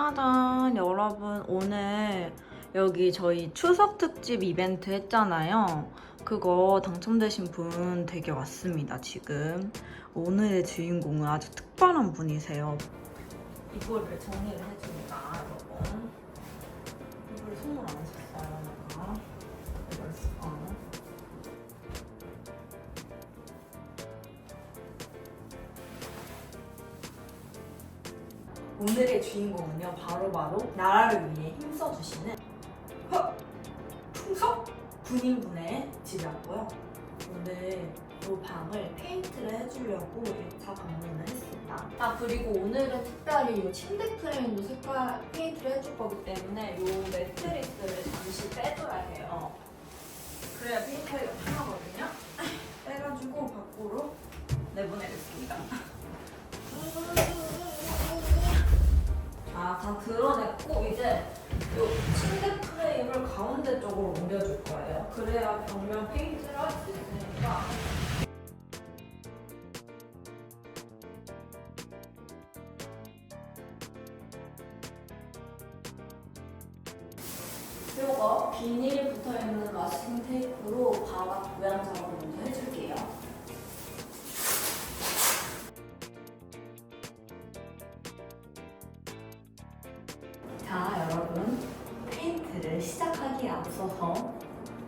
짜잔 여러분 오늘 여기 저희 추석 특집 이벤트 했잖아요. 그거 당첨되신 분 되게 왔습니다 지금. 오늘의 주인공은 아주 특별한 분이세요. 이거를 정리를 해줍니다 오늘의 주인공은요 바로 바로 나라를 위해 힘써주시는 허! 충석 군인분의 집이었고요. 오늘 이 방을 페인트를 해주려고 1차 방문을 했습니다. 아 그리고 오늘은 특별히 이 침대 프레임도 색깔 페인트를 해줄 거기 때문에 이 매트리스를 잠시 빼줘야 해요. 그래야 페인트하기가 편하거든요 다 드러냈고 이제 이 침대 프레임을 가운데 쪽으로 옮겨줄 거예요. 그래야 벽면 페인트를 할 수 있으니까. 이거 비닐이 붙어있는 마스킹 테이프로 바닥 모양 작 시작하기에 앞서서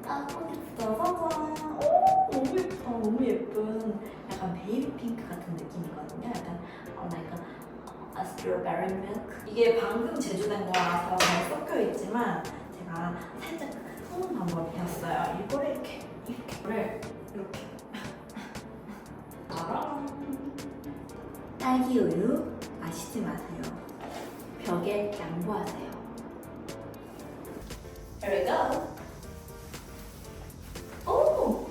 딱 컴퓨터 짜잔! 오, 너무 예쁘다. 너무 예쁜 약간 베이비 핑크 같은 느낌이거든요. 약간 어, 약간 아, 스트로베리 밀크. 이게 방금 제조된 거라서 잘 섞여 있지만 제가 살짝 푸는 방법을 배웠어요. 이거를 이렇게 이렇게를 이렇게 짜란. 딸기 우유 마시지 마세요. 벽에 양보하세요. Here we go. 오!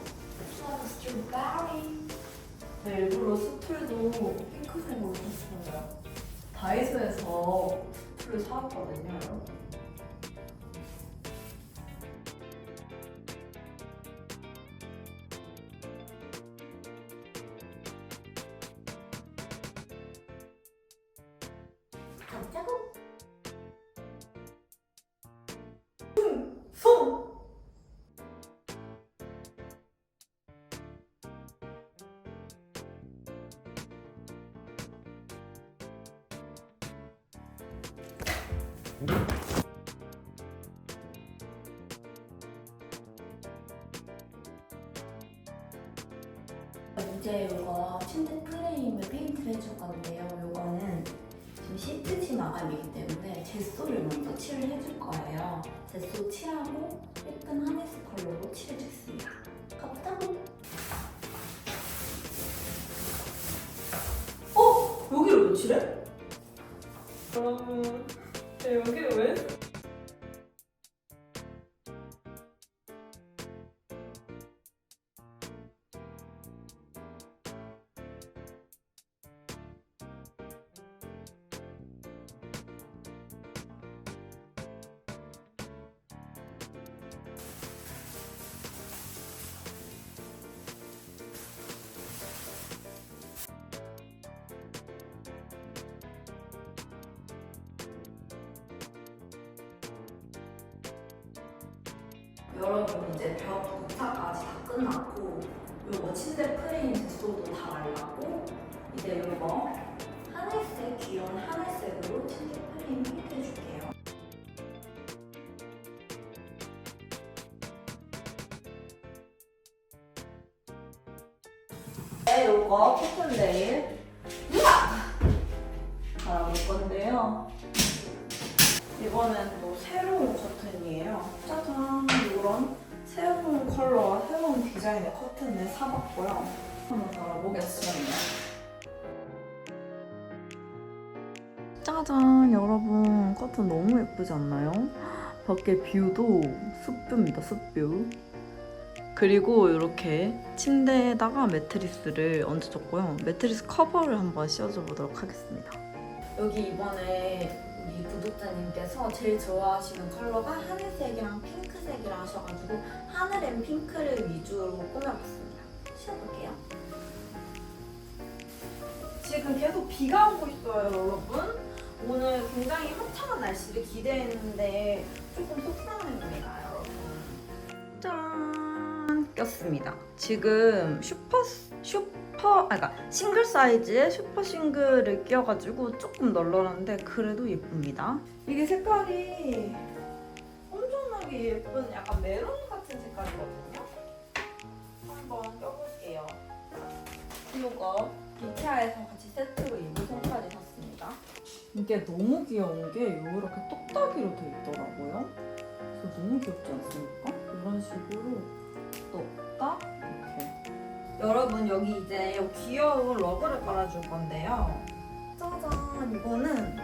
플라워 스트로베리. 네, 일부러 스툴도 핑크색으로 했어요. 다이소에서 스툴을 사왔거든요, 여러분. 이제 이거 침대 프레임을 페인트를 해줄 건데요. 이거는 지금 시트지 마감이기 때문에 젯소를 먼저 칠을 해줄 거예요. 젯소 칠하고 예쁜 하네스 컬러로 칠해주겠습니다. 가보자고. 여러분 이제 벽 부착까지 다 끝났고 요거 침대 프레임 젯소도 다 말랐고 이제 요거 하늘색 귀여운 하늘색으로 침대 프레임 핑크 해줄게요. 네 요거 커튼 네일 짜잔! 여러분, 커튼 너무 예쁘지 않나요? 밖에 뷰도 숲뷰입니다, 숲뷰. 그리고 이렇게 침대에다가 매트리스를 얹어줬고요. 매트리스 커버를 한번 씌워줘 보도록 하겠습니다. 여기 이번에 우리 구독자님께서 제일 좋아하시는 컬러가 하늘색이랑 핑크색이라 하셔가지고 하늘 앤 핑크를 위주로 꾸며봤습니다. 씌워볼게요. 지금 계속 비가 오고 있어요, 여러분. 오늘 굉장히 화창한 날씨를 기대했는데 조금 속상합니다, 여러분. 짠 꼈습니다. 지금 슈퍼 슈퍼 아 그러니까 싱글 사이즈의 슈퍼 싱글을 끼워가지고 조금 널널한데 그래도 예쁩니다. 이게 색깔이 엄청나게 예쁜 약간 메론 같은 색깔이거든요. 한번 껴볼게요. 이거 이케아에서 같이 세트로 샀습니다. 이게 너무 귀여운 게 이렇게 똑딱이로 돼 있더라고요. 그래서 너무 귀엽지 않습니까? 이런 식으로 똑딱 이렇게. 여러분 여기 이제 귀여운 러브를 깔아줄 건데요. 짜잔 이거는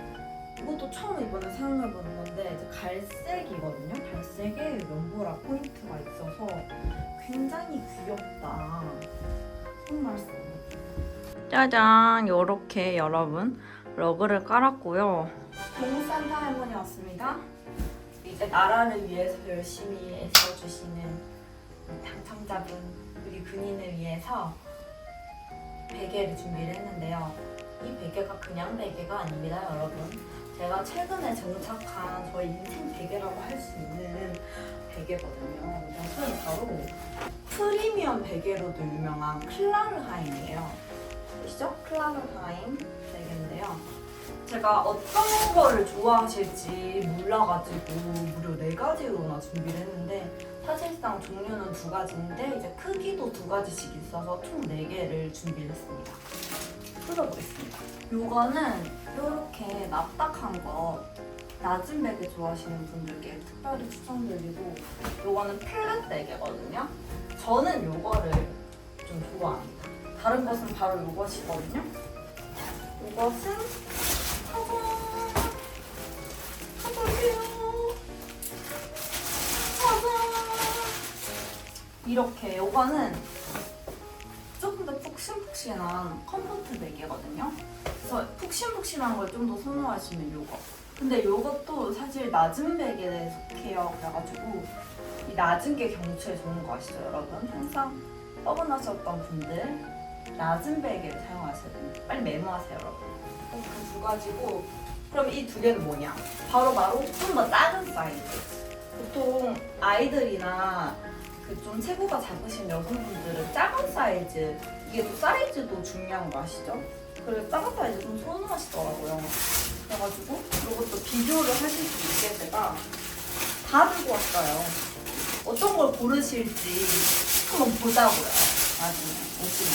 이것도 처음 이번에 사용해보는 건데 이제 갈색이거든요. 갈색에 연보라 포인트가 있어서 굉장히 귀엽다. 정말 써. 짜잔 이렇게 여러분 러그를 깔았고요. 동산타 할머니 왔습니다. 이제 나라를 위해서 열심히 애써주시는 당첨자분 우리 근인을 위해서 베개를 준비를 했는데요. 이 베개가 그냥 베개가 아닙니다, 여러분. 제가 최근에 정착한 저희 인생 베개라고 할 수 있는 베개거든요. 이것은 바로 프리미엄 베개로도 유명한 클라르하임이에요. 보시죠? 클라르하임 베개인데요. 제가 어떤 거를 좋아하실지 몰라가지고 무려 네 가지로나 준비를 했는데 사실상 종류는 두 가지인데 이제 크기도 두 가지씩 있어서 총 네 개를 준비를 했습니다. 뜯어보겠습니다. 요거는 이렇게 납작한 거 낮은 베개 좋아하시는 분들께 특별히 추천드리고 요거는 플랫 베개거든요. 저는 요거를 좀 좋아합니다. 다른 것은 바로 요것이거든요. 요것은 짜잔! 짜잔해요. 짜잔! 이렇게 요거는 조금 더 푹신푹신한 컴포트 베개거든요. 그래서 푹신푹신한 걸 좀 더 선호하시면 요거. 근데 요것도 사실 낮은 베개에 속해요. 그래가지고 이 낮은 게 경추에 좋은 거 아시죠, 여러분? 항상 뻐근하셨던 분들 낮은 베개를 사용하셔야 됩니다. 빨리 메모하세요, 여러분. 그 두 가지고 그럼 이 두 개는 뭐냐? 바로 바로 좀 더 작은 사이즈. 보통 아이들이나 그 좀 체구가 작으신 여성분들은 작은 사이즈 이게 또 사이즈도 중요한 거 아시죠? 그래서 작은 사이즈 좀 선호하시더라고요. 그래가지고 이것도 비교를 하실 수 있게 제가 다 들고 왔어요. 어떤 걸 고르실지 한번 보자고요. 나중에 오시면.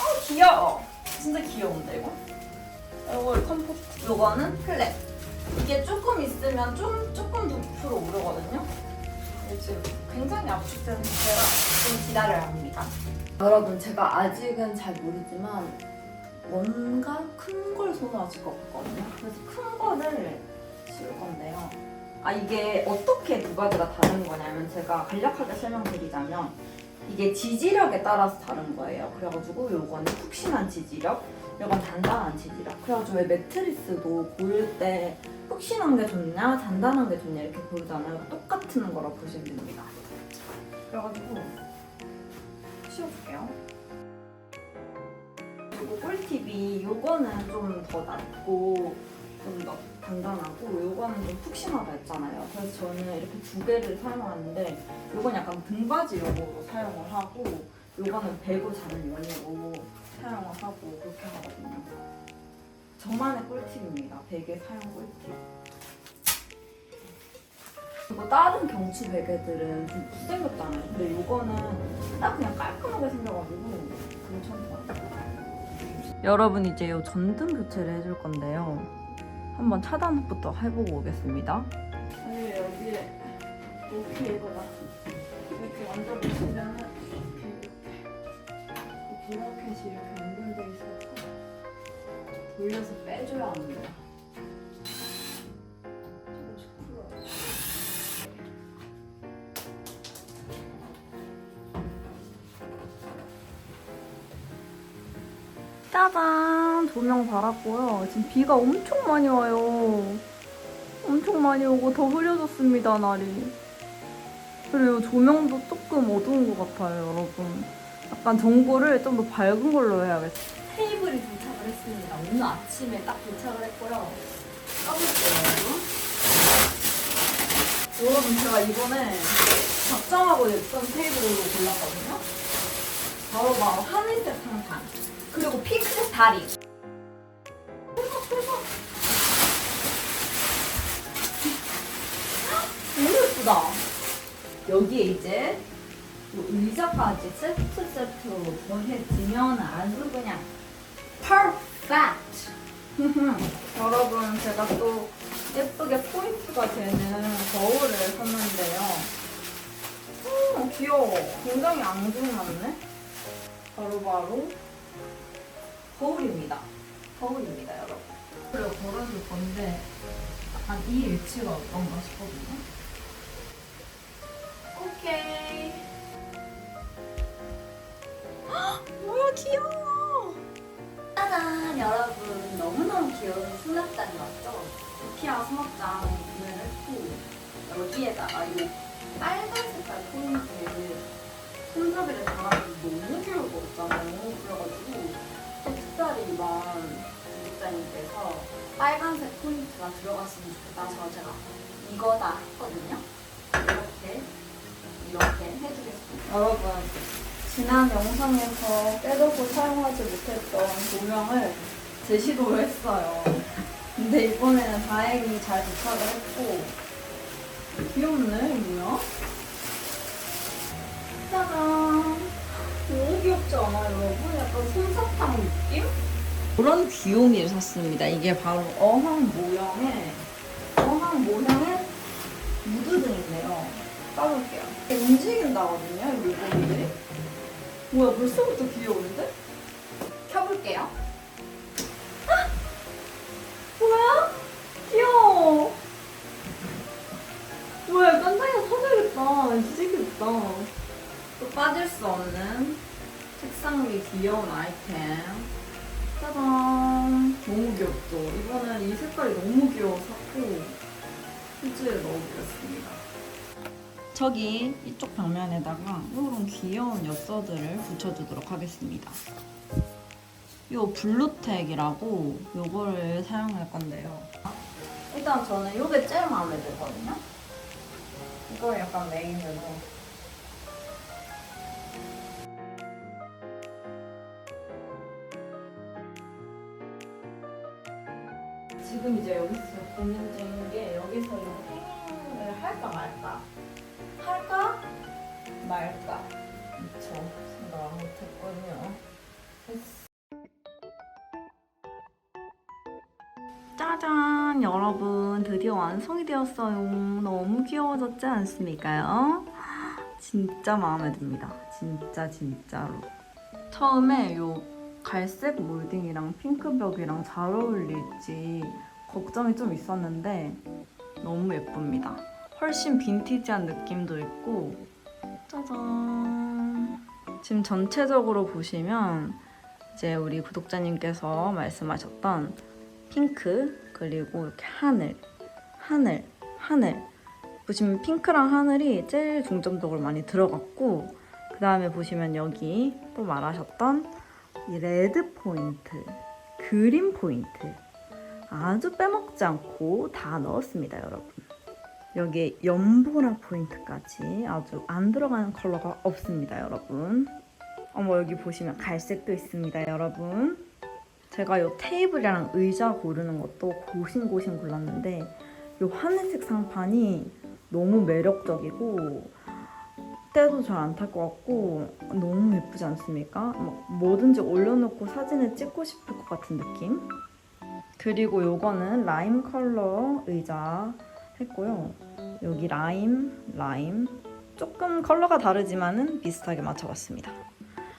어 귀여워. 진짜 귀여운데 이거? 이거 컴포트. 요거는 플랫. 이게 조금 있으면 좀 조금 부풀어 오르거든요. 지금 굉장히 압축된 상태라 좀 기다려야 합니다. 여러분 제가 아직은 잘 모르지만 뭔가 큰 걸 선호하실 것 같거든요. 그래서 큰 거를 씌울 건데요. 아 이게 어떻게 두 가지가 다른 거냐면 제가 간략하게 설명드리자면 이게 지지력에 따라서 다른 거예요. 그래가지고 요거는 푹신한 지지력, 이건 단단한 지지력. 그래가지고 왜 매트리스도 고를 때 푹신한 게 좋냐, 단단한 게 좋냐 이렇게 고르잖아요. 똑같은 거라 보시면 됩니다. 그래가지고 씌워줄게요. 그리고 꿀팁이 요거는 좀 더 낮고 좀더 단단하고 요거는 좀 푹신하다 했잖아요. 그래서 저는 이렇게 두 개를 사용하는데 요건 약간 등받이 용으로 사용을 하고 요거는 배고 자는 용으로 사용을 하고 그렇게 하거든요. 저만의 꿀팁입니다. 베개 사용 꿀팁. 그리고 다른 경추 베개들은 좀 못생겼잖아요. 근데 요거는 딱 그냥 깔끔하게 생겨가지고 괜찮은 것 같아요. 여러분 이제 요 전등 교체를 해줄 건데요. 한번 차단부터 해보고 오겠습니다. 아니 여기에 이렇게 이거다. 이렇게 만져보시면은 이렇게 이렇게 이 브라켓이 이렇게 연결돼 있어서 돌려서 빼줘야 합니다. 조명 달았고요. 지금 비가 엄청 많이 와요. 엄청 많이 오고 더 흐려졌습니다 날이. 그리고 조명도 조금 어두운 것 같아요 여러분. 약간 전구를 좀 더 밝은 걸로 해야겠어요. 테이블이 도착을 했습니다. 오늘 아침에 딱 도착을 했고요. 까볼게요. 여러분 제가 이번에 작정하고 냈던 테이블로 골랐거든요. 바로 바로 하늘색 상판 그리고 핑크색 다리. 여기에 이제 뭐 의자까지 세트 세트로 더해지면 아주 그냥 perfect. 여러분 제가 또 예쁘게 포인트가 되는 거울을 샀는데요. 음 귀여워. 굉장히 앙증맞네. 바로바로 거울입니다. 거울입니다, 여러분. 그리고 걸어줄 건데 약간 이 위치가 어떤가 싶거든요. 오케이. 뭐야 귀여워. 짜잔, 여러분. 너무너무 귀여운 수납장이 왔죠? 이케아 수납장 구매를 했고 여기에다가 이 빨간 색깔 포인트 손잡이를 달아주고 너무 귀여울 거 없잖아요. 그래가지고 또 특별히 이번 구독자님께서 빨간색 포인트가 들어갔으면 좋겠다 해서 제가 이거다 했거든요. 이렇게 이렇게 해주겠습니다. 여러분 지난 영상에서 빼놓고 사용하지 못했던 조명을 재시도를 했어요. 근데 이번에는 다행히 잘 도착을 했고 귀엽네 뭐야? 짜잔 너무 귀엽지 않아요 여러분? 약간 솜사탕 느낌? 그런 귀요미를 샀습니다. 이게 바로 어항 모형의 어항 모형의 무드등인데요. 까볼게요. 움직인다거든요, 이 물건들이. 뭐야, 벌써부터 귀여운데? 켜볼게요. 아! 뭐야? 귀여워. 뭐야, 사줘야겠다. 진짜 귀엽다. 또 빠질 수 없는 책상 위 귀여운 아이템. 짜잔. 너무 귀엽죠? 이번엔 이 색깔이 너무 귀여워 샀고, 휴지에 넣어보겠습니다. 저기 이쪽 벽면에다가 이런 귀여운 엽서들을 붙여주도록 하겠습니다. 요 블루텍이라고 요거를 사용할 건데요. 일단 저는 이게 제일 마음에 들거든요. 이걸 약간 메인으로. 지금 이제 여기서 고민 중인 게 여기서 이거 행을 할까 말까. 할까? 말까. 미쳐. 생각 못했거든요. 짜잔 여러분. 드디어 완성이 되었어요. 너무 귀여워졌지 않습니까요? 진짜 마음에 듭니다. 진짜 진짜로. 처음에 요 갈색 몰딩이랑 핑크 벽이랑 잘 어울릴지 걱정이 좀 있었는데 너무 예쁩니다 훨씬 빈티지한 느낌도 있고. 짜잔. 지금 전체적으로 보시면 이제 우리 구독자님께서 말씀하셨던 핑크 그리고 이렇게 하늘 하늘 하늘. 보시면 핑크랑 하늘이 제일 중점적으로 많이 들어갔고 그 다음에 보시면 여기 또 말하셨던 이 레드 포인트 그린 포인트 아주 빼먹지 않고 다 넣었습니다 여러분 여기에 연보라 포인트까지 아주 안 들어가는 컬러가 없습니다 여러분 어머 여기 보시면 갈색도 있습니다 여러분 제가 이 테이블이랑 의자 고르는 것도 고심고심 골랐는데 이 하늘색 상판이 너무 매력적이고 때도 잘 안 탈 것 같고 너무 예쁘지 않습니까? 막 뭐든지 올려놓고 사진을 찍고 싶을 것 같은 느낌? 그리고 요거는 라임 컬러 의자 했고요. 여기 라임, 라임 조금 컬러가 다르지만은 비슷하게 맞춰봤습니다.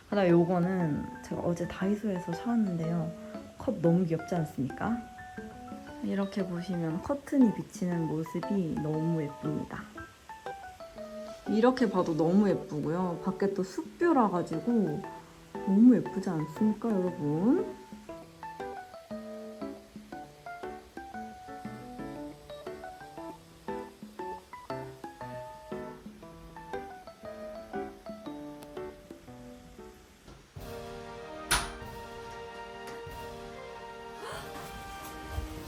그다음 요거는 제가 어제 다이소에서 사왔는데요. 컷 너무 귀엽지 않습니까? 이렇게 보시면 커튼이 비치는 모습이 너무 예쁩니다. 이렇게 봐도 너무 예쁘고요. 밖에 또 숲뷰라 가지고 너무 예쁘지 않습니까, 여러분?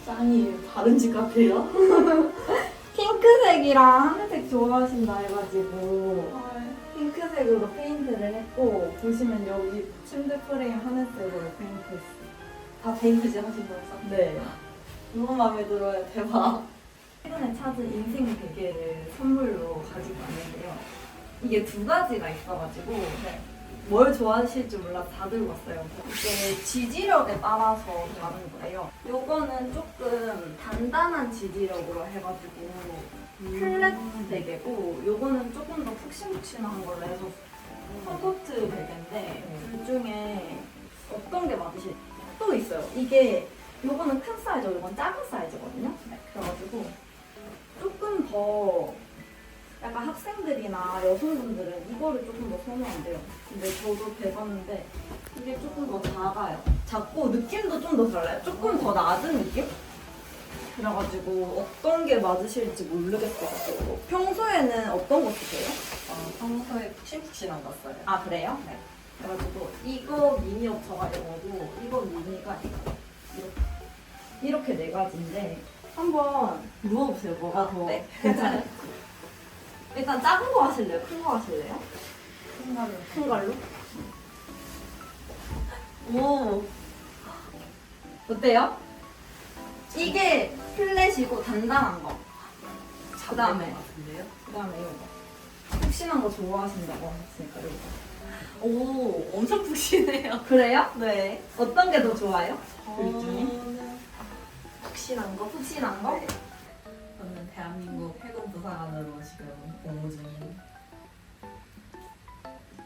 짱이에요. 다른 집 같아요. 핑크색이랑 하늘색 좋아하신다 해가지고 핑크색으로 페인트를 했고 보시면 여기 침대 프레임 하늘색으로 페인트했어요. 다 페인트지 하신 거였어? 네. 너무 마음에 들어요. 대박. 최근에 찾은 인생 베개를 선물로 가지고 왔는데요. 이게 두 가지가 있어가지고 네. 뭘 좋아하실지 몰라서 다 들고 왔어요. 이게 지지력에 따라서 다른 거예요. 요거는 조금 단단한 지지력으로 해가지고 플랫 베개고 요거는 조금 더 푹신푹신한 걸로 해서 소프트 베개인데 둘 중에 어떤 게 맞으실 또 있어요. 이게 요거는 큰 사이즈, 요건 작은 사이즈거든요. 그래가지고 조금 더 약간 학생들이나 여성분들은 이거를 조금 더 선호한대요. 근데 저도 배봤는데 이게 조금 더 작아요. 작고 느낌도 좀 더 달라요. 조금 더 낮은 느낌? 그래가지고 어떤 게 맞으실지 모르겠어가지고 평소에는 어떤 거 쓰세요? 어, 평소에 푹신푹신한 거 써요. 아 그래요? 네. 그래가지고 이거 미니 옵터가 이거고 이거 미니가 이거 이렇게 이렇게 네 가지인데 한번 누워보세요. 뭐가 더 네. 괜찮아요? 일단 작은 거 하실래요? 큰 거 하실래요? 큰 걸로. 큰 걸로? 오 어때요? 이게 플랫이고 단단한 거. 그 다음에. 것 같은데요? 그다음에 이거. 푹신한 거 좋아하신다고 하셨으니까 이거. 오, 엄청 푹신해요. 그래요? 네. 어떤 게 더 좋아요? 둘 중에? 저는 푹신한 거? 푹신한 거? 네. 저는 대한민국 부사관으로 지금 복무 중인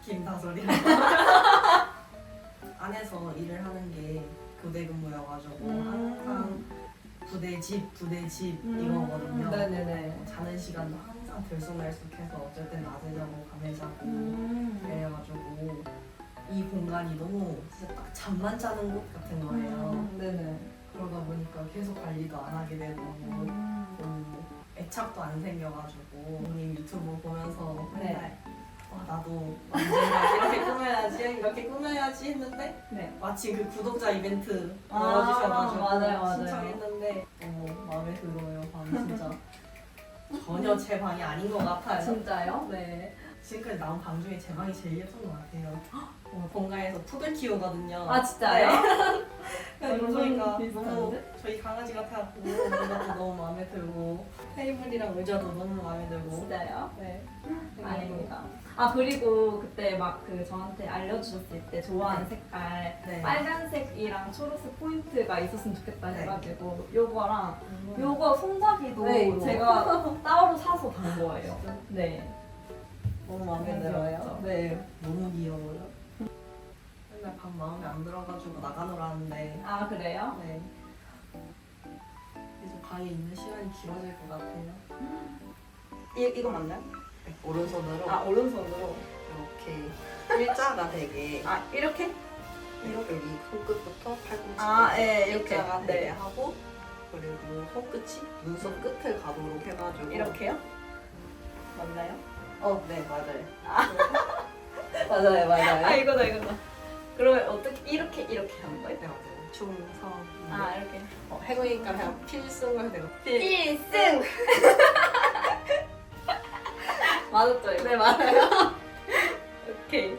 김다솔이라고 안에서 일을 하는 게 교대 근무여가지고 음. 항상 부대 집 부대 집 음. 이거거든요. 네네네. 자는 시간도 항상 들쑥날쑥해서 어쩔 땐 낮에 자고 밤에 자고 음. 그래가지고 이 공간이 너무 진짜 딱 잠만 자는 곳 같은 거예요. 음, 네네. 그러다 보니까 계속 관리도 안 하게 되고 음. 또 애착도 안 생겨가지고 부모님 유튜브 보면서 네. 맨날 와 나도 언젠가 이렇게 꾸며야지 이렇게 꾸며야지 했는데 네. 마침 그 구독자 이벤트 아, 열어주셔가지고 맞아요, 맞아요. 신청했는데 너무 마음에 들어요 방 진짜 전혀 제 방이 아닌 것 같아요 진짜요? 네. 지금까지 나온 방 중에 제 방이 제일 예쁜 것 같아요 어, 본가에서 푸들 키우거든요 아 진짜요? 그래서 완전 저희가 너무 비슷한데? 저희 강아지 같아갖고 이것도 너무 마음에 들고 테이블이랑 의자도 너무 마음에 들고 진짜요? 네 아닙니다. 아 그리고 그때 막 그 저한테 알려주셨을 때 좋아하는 네. 색깔 네. 빨간색이랑 초록색 포인트가 있었으면 좋겠다 네. 해가지고 요거랑 음. 요거 손잡이도 네, 이거. 제가 따로 사서 단 거예요. 진짜 네. 너무 마음에 너무 들어요? 네 너무 귀여워요 맨날 방 마음에 안 들어가지고 나가노라는데 아 그래요? 네 이제 방에 있는 시간이 길어질 것 같아요 이 이거 맞나요? 네, 오른손으로 아 오른손으로. 이렇게 일자가 되게 아 이렇게? 이렇게 여기 손끝부터 팔꿈치 아, 예, 이렇게. 일자가 되게 네. 하고 그리고 손끝이 눈썹 끝을 가도록 해가지고 이렇게요? 맞나요? 어, 네 맞아요. 맞아요 맞아요. 아 이거다 이거다. 그러면 어떻게 이렇게 이렇게 하는 거예요? 네 맞아요. 충성. 아 이렇게. 어, 해보니까 그냥 필승을 내가 필승. 맞았죠 이거? 네 맞아요. 오케이.